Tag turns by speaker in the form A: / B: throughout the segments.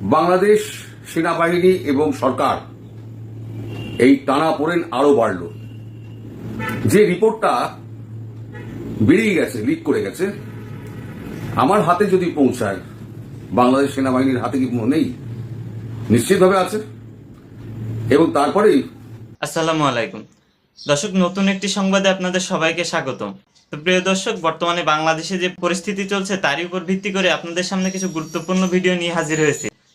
A: বাংলাদেশ সেনাবাহিনী এবং সরকার এই টানা পড়েন আরও বাড়ল। যে রিপোর্টটা বেরিয়ে গেছে, লিক করে গেছে, আমার হাতে যদি পৌঁছায়, বাংলাদেশ সেনাবাহিনীর হাতে কি নেই? নিশ্চিতভাবে আছে। এবং তারপরেই
B: আসসালামু আলাইকুম। দর্শক, নতুন একটি সংবাদে আপনাদের সবাইকে স্বাগতম। তো প্রিয় দর্শক, বর্তমানে বাংলাদেশে যে পরিস্থিতি চলছে, তারই উপর ভিত্তি করে আপনাদের সামনে কিছু গুরুত্বপূর্ণ ভিডিও নিয়ে হাজির হয়েছে।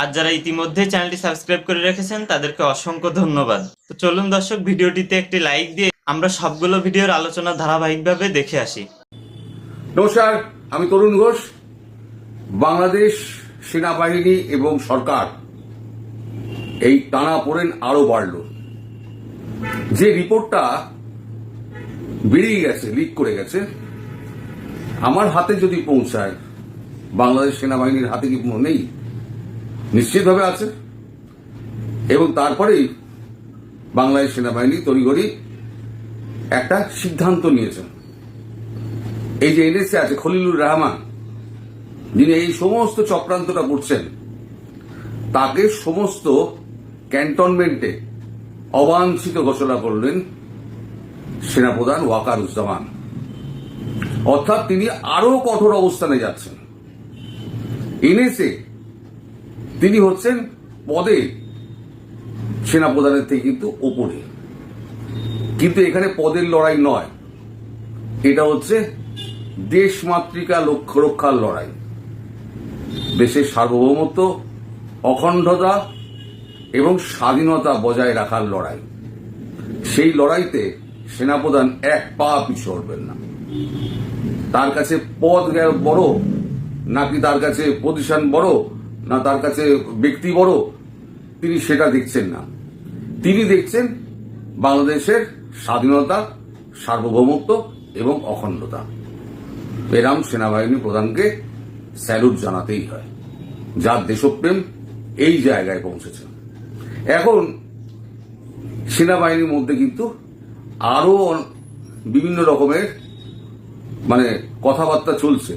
B: আর যারা ইতিমধ্যে চ্যানেলটি সাবস্ক্রাইব করে রেখেছেন, তাদেরকে অসংখ্য ধন্যবাদ। তো চলুন দর্শক, ভিডিওটিতে একটি লাইক দিয়ে আমরা সবগুলো ভিডিওর আলোচনা ধারাবাহিকভাবে দেখে আসি।
A: নমস্কার, আমি তরুণ ঘোষ, বাংলাদেশ সেনাবাহিনী এবং সরকার। এই টানা পড়েন আরও বাড়ল। যে রিপোর্টটা বেরিয়ে গেছে, লিক করে গেছে, আমার হাতে যদি পৌঁছায়, বাংলাদেশ সেনাবাহিনীর হাতে কি নেই? নিশ্চিতভাবে আছে। এবং তারপরেই বাংলাদেশ সেনাবাহিনী তড়িঘড়ি একটা সিদ্ধান্ত নিয়েছেন এই যে এনএসএ আছে, খলিলুর রহমান, যিনি এই সমস্ত চক্রান্তটা করছেন, তাকে সমস্ত ক্যান্টনমেন্টে অবাঞ্ছিত ঘোষণা করলেন সেনাপ্রধান ওয়াকারুজ্জামান। অর্থাৎ তিনি আরও কঠোর অবস্থানে যাচ্ছেন। এনএসএ তিনি হচ্ছেন পদে সেনাপ্রধানের থেকে কিন্তু ওপরে। কিন্তু এখানে পদের লড়াই নয়। এটা হচ্ছে দেশমাতৃকা লক্ষ্য রক্ষার লড়াই। দেশের সার্বভৌমত্ব, অখণ্ডতা এবং স্বাধীনতা বজায় রাখার লড়াই। সেই লড়াইতে সেনাপ্রধান এক পা পিছু না। তার কাছে পদ বড়, নাকি তার কাছে পজিশন বড় না তার কাছে ব্যক্তি বড়, তিনি সেটা দেখছেন না। তিনি দেখছেন বাংলাদেশের স্বাধীনতা, সার্বভৌমত্ব এবং অখণ্ডতা। এরাম সেনাবাহিনী প্রধানকে স্যালুট জানাতেই হয়, যার দেশপ্রেম এই জায়গায় পৌঁছেছে। এখন সেনাবাহিনীর মধ্যে কিন্তু আরও বিভিন্ন রকমের মানে কথাবার্তা চলছে।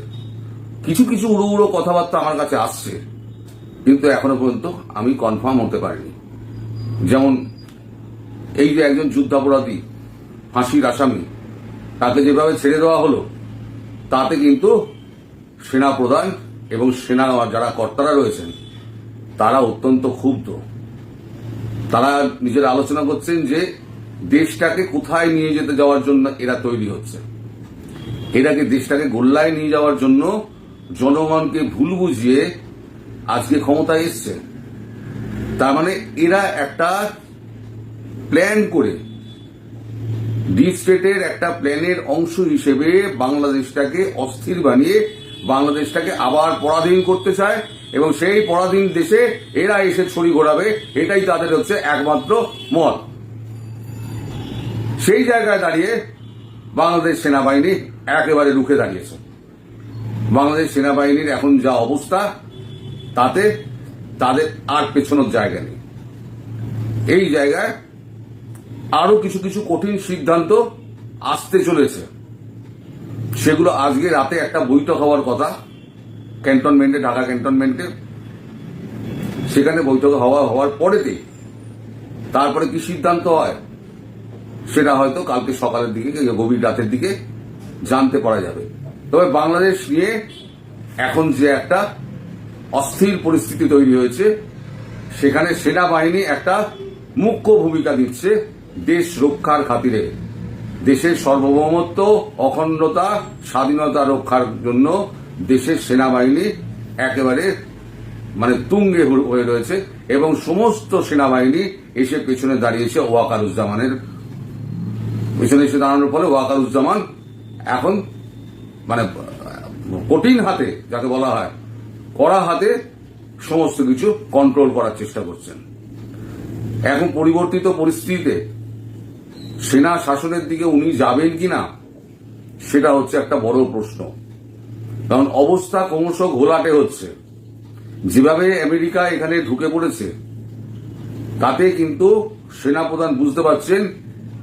A: কিছু কিছু উড়ো উড়ো কথাবার্তা আমার কাছে আসছে। কিন্তু এখনও পর্যন্ত আমি কনফার্ম হতে পারিনি। যেমন এই যে একজন যুদ্ধাপরাধী, ফাঁসির আসামি, তাকে যেভাবে ছেড়ে দেওয়া হলো, তাতে কিন্তু সেনা প্রধান এবং সেনা যারা কর্তারা রয়েছেন, তারা অত্যন্ত ক্ষুব্ধ। তারা নিজের আলোচনা করছেন যে দেশটাকে কোথায় নিয়ে যেতে যাওয়ার জন্য এরা তৈরি হচ্ছে। এরাকে দেশটাকে গোল্লায় নিয়ে যাওয়ার জন্য জনগণকে ভুল বুঝিয়ে আজকে ক্ষমতায় এসছে। তার মানে এরা একটা প্ল্যান করে ডিপ স্টেটের একটা প্ল্যানের অংশ হিসেবে বাংলাদেশটাকে অস্থির বানিয়ে বাংলাদেশটাকে আবার পরাধীন করতে চায় এবং সেই পরাধীন দেশে এরা এসে ছড়ি ঘোরাবে, এটাই তাদের হচ্ছে একমাত্র মত। সেই জায়গায় দাঁড়িয়ে বাংলাদেশ সেনাবাহিনী একেবারে রুখে দাঁড়িয়েছে। বাংলাদেশ সেনাবাহিনীর এখন যা অবস্থা তাতে তাদের আর পেছনোর জায়গা নেই। এই জায়গায় আরও কিছু কিছু কঠিন সিদ্ধান্ত আসতে চলেছে। সেগুলো আজকে রাতে একটা বৈঠক হওয়ার কথা, ক্যান্টনমেন্টে, ঢাকা ক্যান্টনমেন্টে। সেখানে বৈঠক হওয়া হওয়ার পরেতে তারপরে কি সিদ্ধান্ত হয়, সেটা হয়তো কালকে সকালের দিকে গভীর রাতের দিকে জানতে পারা যাবে। তবে বাংলাদেশ নিয়ে এখন যে একটা অস্থির পরিস্থিতি তৈরি হয়েছে। সেখানে সেনাবাহিনী একটা মুখ্য ভূমিকা দিচ্ছে দেশ রক্ষার খাতিরে। দেশের সার্বভৌমত্ব, অখণ্ডতা, স্বাধীনতা রক্ষার জন্য দেশের সেনাবাহিনী একেবারে মানে তুঙ্গে হয়ে রয়েছে এবং সমস্ত সেনাবাহিনী এসে পেছনে দাঁড়িয়েছে ওয়াকারুজ্জামানের। পেছনে এসে দাঁড়ানোর ফলে ওয়াকারুজ্জামান এখন মানে কঠিন হাতে, যাকে বলা হয় কড়া হাতে সমস্ত কিছু কন্ট্রোল করার চেষ্টা করছেন। এখন পরিবর্তিত পরিস্থিতিতে সেনা শাসনের দিকে উনি যাবেন কিনা, সেটা হচ্ছে একটা বড় প্রশ্ন। কারণ অবস্থা ক্রমশ ঘোলাটে হচ্ছে। যেভাবে আমেরিকা এখানে ঢুকে পড়েছে, তাতে কিন্তু সেনাপ্রধান বুঝতে পারছেন,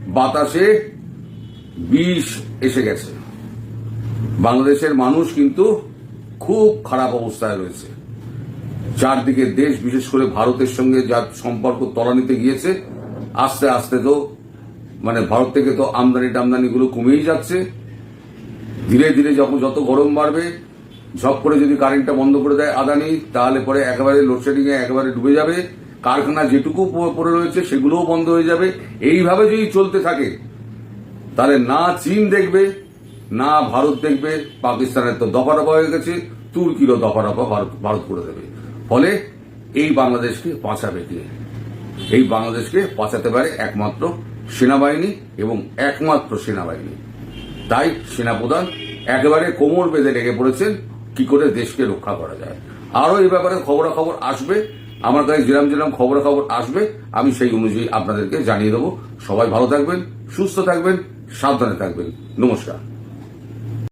A: বাতাসে বিষ এসে গেছে। বাংলাদেশের মানুষ কিন্তু খুব খারাপ অবস্থায় রয়েছে। চারদিকে দেশ, বিশেষ করে ভারতের সঙ্গে যার সম্পর্ক তলানিতে গিয়েছে, আস্তে আস্তে তো মানে ভারত থেকে তো আমদানি টামদানিগুলো কমেই যাচ্ছে। ধীরে ধীরে যখন যত গরম বাড়বে, ঝপ করে যদি কারেন্টটা বন্ধ করে দেয় আদানি, তাহলে পরে একেবারে লোডশেডিংয়ে একেবারে ডুবে যাবে। কারখানা যেটুকু পড়ে রয়েছে, সেগুলোও বন্ধ হয়ে যাবে। এইভাবে যদি চলতে থাকে, তাহলে না চীন দেখবে না ভারত দেখবে, পাকিস্তানের তো দফা দফা হয়ে গেছে, তুর্কিরও দফা দফা ভারত ভারত করে দেবে। ফলে এই বাংলাদেশকে বাঁচাবে কে? এই বাংলাদেশকে বাঁচাতে পারে একমাত্র সেনাবাহিনী এবং একমাত্র সেনাবাহিনী। তাই সেনাপ্রধান একেবারে কোমর বেঁধে লেগে পড়েছেন, কি করে দেশকে রক্ষা করা যায়। আরও এই ব্যাপারে খবরাখবর আসবে, আমার কাছে যেরাম যেরাম খবরাখবর আসবে, আমি সেই অনুযায়ী আপনাদেরকে জানিয়ে দেবো। সবাই ভালো থাকবেন, সুস্থ থাকবেন, সাবধানে থাকবেন। নমস্কার।